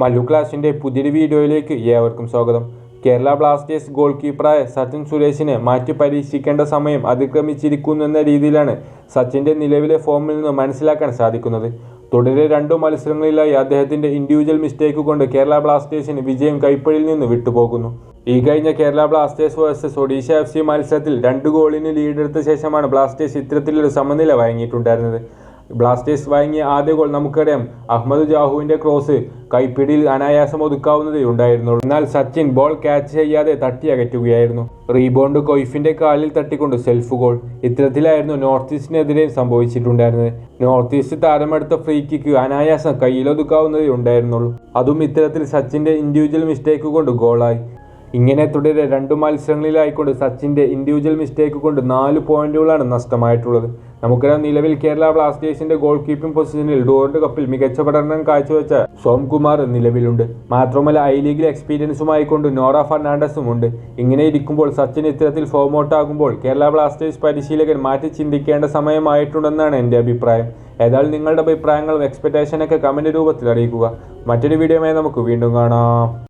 മല്ലു ക്ലാഷിന്റെ പുതിയൊരു വീഡിയോയിലേക്ക് ഏവർക്കും സ്വാഗതം. കേരള ബ്ലാസ്റ്റേഴ്സ് ഗോൾ കീപ്പറായ സച്ചിൻ സുരേഷിനെ മാറ്റി പരീക്ഷിക്കേണ്ട സമയം അതിക്രമിച്ചിരിക്കുന്നു എന്ന രീതിയിലാണ് സച്ചിന്റെ നിലവിലെ ഫോമിൽ നിന്ന് മനസ്സിലാക്കാൻ സാധിക്കുന്നത്. തുടരെ രണ്ടു മത്സരങ്ങളിലായി അദ്ദേഹത്തിന്റെ ഇൻഡിവിജ്വൽ മിസ്റ്റേക്ക് കൊണ്ട് കേരള ബ്ലാസ്റ്റേഴ്സിന് വിജയം കൈപ്പഴിയിൽ നിന്ന് വിട്ടുപോകുന്നു. ഈ കഴിഞ്ഞ Kerala Blasters versus Odisha F C മത്സരത്തിൽ രണ്ട് ഗോളിന് ലീഡെടുത്ത ശേഷമാണ് ബ്ലാസ്റ്റേഴ്സ് ഇത്തരത്തിലൊരു സമനില വഴങ്ങിയിട്ടുണ്ടായിരുന്നത്. ബ്ലാസ്റ്റേഴ്സ് വാങ്ങിയ ആദ്യ ഗോൾ നമുക്കറിയാം. അഹമ്മദ് ജാഹുവിന്റെ ക്രോസ് കൈപ്പിടിയിൽ അനായാസം ഒതുക്കാവുന്നതേ ഉണ്ടായിരുന്നുള്ളൂ. എന്നാൽ സച്ചിൻ ബോൾ ക്യാച്ച് ചെയ്യാതെ തട്ടി അകറ്റുകയായിരുന്നു. റീബോണ്ട് കൊയ്ഫിന്റെ കാലിൽ തട്ടിക്കൊണ്ട് സെൽഫ് ഗോൾ. ഇത്തരത്തിലായിരുന്നു നോർത്ത് ഈസ്റ്റിനെതിരെ സംഭവിച്ചിട്ടുണ്ടായിരുന്നത്. നോർത്ത് ഈസ്റ്റ് താരമെടുത്ത ഫ്രീ കിക്ക് അനായാസം കയ്യിലൊതുക്കാവുന്നതേ ഉണ്ടായിരുന്നുള്ളൂ. അതും ഇത്തരത്തിൽ സച്ചിന്റെ ഇൻഡിവിജ്വൽ മിസ്റ്റേക്ക് കൊണ്ട് ഗോളായി ഇങ്ങനെ തുടരെ രണ്ടു മത്സരങ്ങളിലായിക്കൊണ്ട് സച്ചിന്റെ ഇൻഡിവിജ്വൽ മിസ്റ്റേക്ക് കൊണ്ട് നാല് പോയിന്റുകളാണ് നഷ്ടമായിട്ടുള്ളത്. നമുക്കറിയാം നിലവിൽ കേരള ബ്ലാസ്റ്റേഴ്സിന്റെ ഗോൾ കീപ്പിംഗ് പൊസിഷനിൽ ഡോറിന്റെ കപ്പിൽ മികച്ച പ്രകടനം കാഴ്ചവെച്ച സോംകുമാർ നിലവിലുണ്ട്. മാത്രമല്ല ഐ ലീഗിൽ എക്സ്പീരിയൻസുമായി കൊണ്ട് നോറ ഫെർണാണ്ടസും ഉണ്ട് ഇങ്ങനെ ഇരിക്കുമ്പോൾ സച്ചിൻ ഇത്തരത്തിൽ ഫോം ഔട്ട് ആകുമ്പോൾ കേരള ബ്ലാസ്റ്റേഴ്സ് പരിശീലകൻ മാറ്റി ചിന്തിക്കേണ്ട സമയമായിട്ടുണ്ടെന്നാണ് എന്റെ അഭിപ്രായം. ഏതായാലും നിങ്ങളുടെ അഭിപ്രായങ്ങളും എക്സ്പെക്ടേഷനൊക്കെ കമന്റ് രൂപത്തിൽ അറിയിക്കുക. മറ്റൊരു വീഡിയോയുമായി നമുക്ക് വീണ്ടും കാണാം.